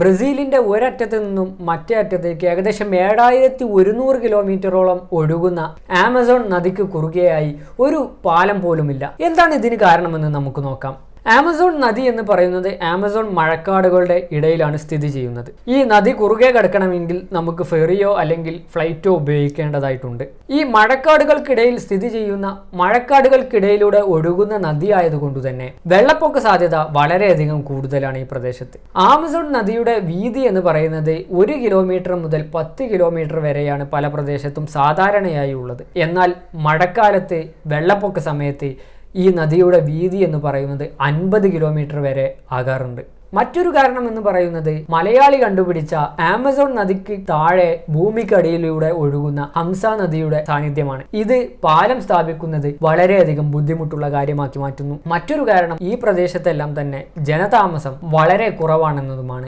ബ്രസീലിന്റെ ഒരറ്റത്ത് നിന്നും മറ്റേ അറ്റത്തേക്ക് ഏകദേശം ഏഴായിരത്തി ഒരുന്നൂറ് കിലോമീറ്ററോളം ഒഴുകുന്ന ആമസോൺ നദിക്ക് കുറുകെയായി ഒരു പാലം പോലുമില്ല. എന്താണ് ഇതിന് കാരണമെന്ന് നമുക്ക് നോക്കാം. ആമസോൺ നദി എന്ന് പറയുന്നത് ആമസോൺ മഴക്കാടുകളുടെ ഇടയിലാണ് സ്ഥിതി ചെയ്യുന്നത്. ഈ നദി കുറുകെ കിടക്കണമെങ്കിൽ നമുക്ക് ഫെറിയോ അല്ലെങ്കിൽ ഫ്ലൈറ്റോ ഉപയോഗിക്കേണ്ടതായിട്ടുണ്ട്. ഈ മഴക്കാടുകൾക്കിടയിൽ സ്ഥിതി ചെയ്യുന്ന മഴക്കാടുകൾക്കിടയിലൂടെ ഒഴുകുന്ന നദി ആയതുകൊണ്ട് തന്നെ വെള്ളപ്പൊക്ക സാധ്യത വളരെയധികം കൂടുതലാണ് ഈ പ്രദേശത്ത്. ആമസോൺ നദിയുടെ വീതി എന്ന് പറയുന്നത് ഒരു കിലോമീറ്റർ മുതൽ പത്ത് കിലോമീറ്റർ വരെയാണ് പല പ്രദേശത്തും സാധാരണയായി ഉള്ളത്. എന്നാൽ മഴക്കാലത്ത് വെള്ളപ്പൊക്ക സമയത്ത് ഈ നദിയുടെ വീതി എന്ന് പറയുന്നത് അൻപത് കിലോമീറ്റർ വരെ ആകാറുണ്ട്. മറ്റൊരു കാരണം എന്ന് പറയുന്നത് മലയാളി കണ്ടുപിടിച്ച ആമസോൺ നദിക്ക് താഴെ ഭൂമിക്കടിയിലൂടെ ഒഴുകുന്ന ഹംസ നദിയുടെ സാന്നിധ്യമാണ്. ഇത് പാലം സ്ഥാപിക്കുന്നത് വളരെയധികം ബുദ്ധിമുട്ടുള്ള കാര്യമാക്കി മാറ്റുന്നു. മറ്റൊരു കാരണം ഈ പ്രദേശത്തെല്ലാം തന്നെ ജനതാമസം വളരെ കുറവാണെന്നതുമാണ്.